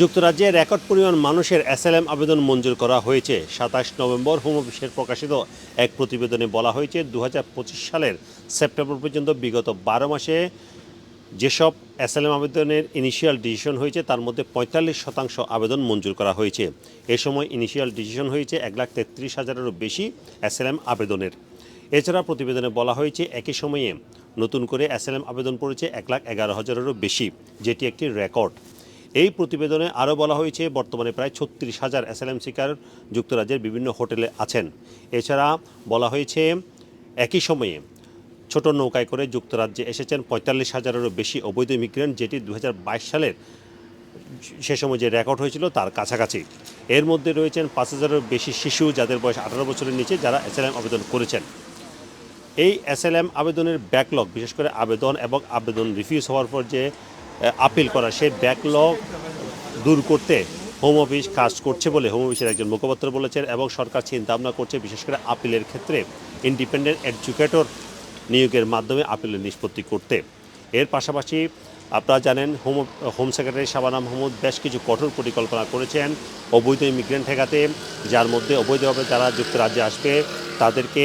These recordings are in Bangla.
যুক্তরাজ্যে রেকর্ড পরিমাণ মানুষের এসএলএম আবেদন মঞ্জুর করা হয়েছে। সাতাশ নভেম্বর হোম অফিসের প্রকাশিত এক প্রতিবেদনে বলা হয়েছে দু হাজার পঁচিশ সালের সেপ্টেম্বর পর্যন্ত বিগত বারো মাসে যেসব এসএলএম আবেদনের ইনিশিয়াল ডিসিশন হয়েছে, তার মধ্যে পঁয়তাল্লিশ শতাংশ আবেদন মঞ্জুর করা হয়েছে। এ সময় ইনিশিয়াল ডিসিশন হয়েছে এক লাখ তেত্রিশ হাজারেরও বেশি এসএলএম আবেদনের। এছাড়া প্রতিবেদনে বলা হয়েছে, একই সময়ে নতুন করে এসএলএম আবেদন পড়েছে এক লাখ এগারো হাজারেরও বেশি, যেটি একটি রেকর্ড। এই প্রতিবেদনে আরও বলা হয়েছে, বর্তমানে প্রায় ছত্রিশ হাজার এসএলএম শিকার যুক্তরাজ্যের বিভিন্ন হোটেলে আছেন। এছাড়া বলা হয়েছে, একই সময়ে ছোট নৌকায় করে যুক্তরাজ্যে এসেছেন পঁয়তাল্লিশ হাজারেরও বেশি অবৈধ ইমিগ্রেন্ট যেটি দুহাজার বাইশ সালের সে সময় যে রেকর্ড হয়েছিল তার কাছাকাছি। এর মধ্যে রয়েছেন পাঁচ হাজারেরও বেশি শিশু যাদের বয়স আঠারো বছরের নিচে যারা এসএলএম আবেদন করেছেন। এই এসএলএম আবেদনের ব্যাকলগ বিশেষ করে আবেদন এবং আবেদন রিফিউজ হওয়ার পর যে আপিল করা। সেই ব্যাকলগ দূর করতে হোম অফিস কাজ করছে বলে হোম অফিসের একজন মুখপাত্র বলেছেন এবং সরকার চিন্তা ভাবনা করছে বিশেষ করে আপিলের ক্ষেত্রে ইন্ডিপেন্ডেন্ট এডুকেটর নিয়োগের মাধ্যমে আপিলের নিষ্পত্তি করতে। এর পাশাপাশি আপনারা জানেন home home secretary Shabana Mahmood বেশ কিছু কঠোর পরিকল্পনা করেছেন অবৈধ ইমিগ্রেন্ট ঠেকাতে, যার মধ্যে অবৈধভাবে যারা যুক্তরাজ্যে আসবে, তাদেরকে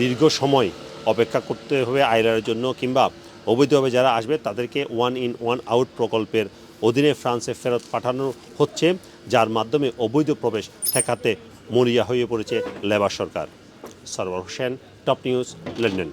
দীর্ঘ সময় অপেক্ষা করতে হবে আইলারের জন্য কিংবা অবৈধভাবে যারা আসবে, তাদেরকে ওয়ান ইন ওয়ান আউট প্রকল্পের অধীনে ফ্রান্সে ফেরত পাঠানো হচ্ছে, যার মাধ্যমে অবৈধ প্রবেশ ঠেকাতে মরিয়া হয়ে পড়েছে লেবার সরকার। Sarwar Hossain, top news, London.